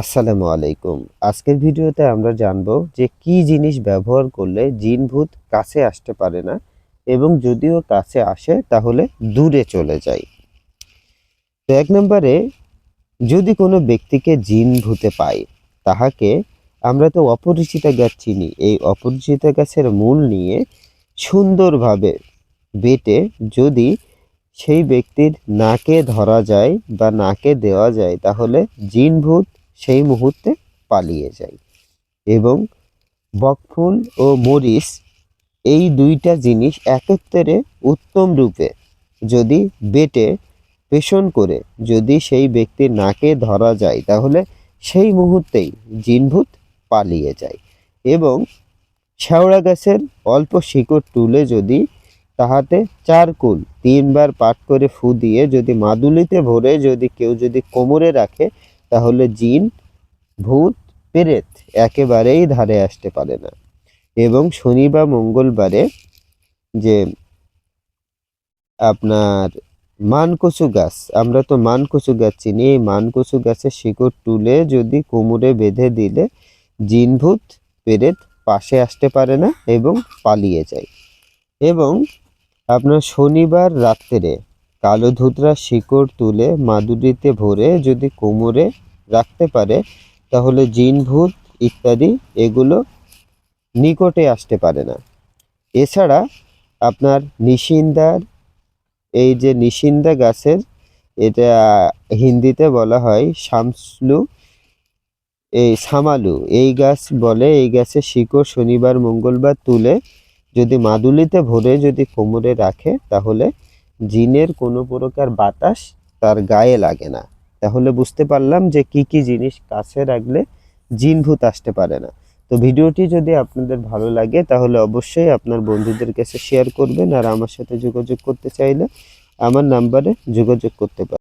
আসসালামু আলাইকুম। আজকের ভিডিওতে আমরা জানব যে কি জিনিস ব্যবহার করলে জিন ভূত কাছে আসতে পারে না এবং যদিও কাছে আসে, তাহলে দূরে চলে যায়। তো এক নম্বরে, যদি কোনো ব্যক্তিকে জিন ভূতে পায়, তাহাকে আমরা তো অপরিচিতা গাছ চিনি। এই অপরিচিতা গাছের মূল নিয়ে সুন্দরভাবে বেটে যদি সেই ব্যক্তির নাকে ধরা যায় বা নাকে দেওয়া যায়, তাহলে জিন ভূত সেই মুহূর্তে পালিয়ে যায়। এবং বকফুল ও মরিচ এই দুইটা জিনিস একত্রে উত্তম রূপে যদি বেটে পেষণ করে, যদি সেই ব্যক্তির নাকে ধরা যায়, তাহলে সেই মুহূর্তেই জিনভূত পালিয়ে যায়। এবং শেওড়া গাছের অল্প শিকড় তুলে যদি তাহাতে চার কুল তিনবার পাট করে ফু দিয়ে যদি মাদুলিতে ভরে যদি কেউ যদি কোমরে রাখে তাহলে জিন, ভূত, পেরেত একেবারেই ধারে আসতে পারে না। এবং শনি বা মঙ্গলবারে যে আপনার মানকচু গাছ, আমরা তো মানকচু গাছ চিনি, এই মানকচু গাছের শিকড় তুলে যদি কোমরে বেঁধে দিলে জিন, ভূত, পেরেত পাশে আসতে পারে না এবং পালিয়ে যায়। এবং আপনার শনিবার রাত্রে কালো ধুতরা শিকড় তুলে মাদুরিতে ভরে যদি কোমরে রাখতে পারে, তাহলে জিন ভূত ইত্যাদি এগুলো নিকটে আসতে পারে না। এছাড়া আপনার নিশিন্দার, এই যে নিশিন্দা গাছের, এটা হিন্দিতে বলা হয় শামসলু, এই সামালু। এই গাছ বলে, এই গাছের শিকড় শনিবার, মঙ্গলবার তুলে যদি মাদুলিতে ভরে যদি কোমরে রাখে, তাহলে জিনের কোনো প্রকার বাতাস তার গায়ে লাগে না। তাহলে বুঝতে পারলাম যে কি কি জিনিস কাছে রাখলে জিন ভূত আসতে পারে না। তো ভিডিওটি যদি আপনাদের ভালো লাগে, তাহলে অবশ্যই আপনার বন্ধুদের কাছে শেয়ার করবেন আর আমার সাথে যোগাযোগ করতে চাইলে আমার নাম্বারে যোগাযোগ করতে পারেন।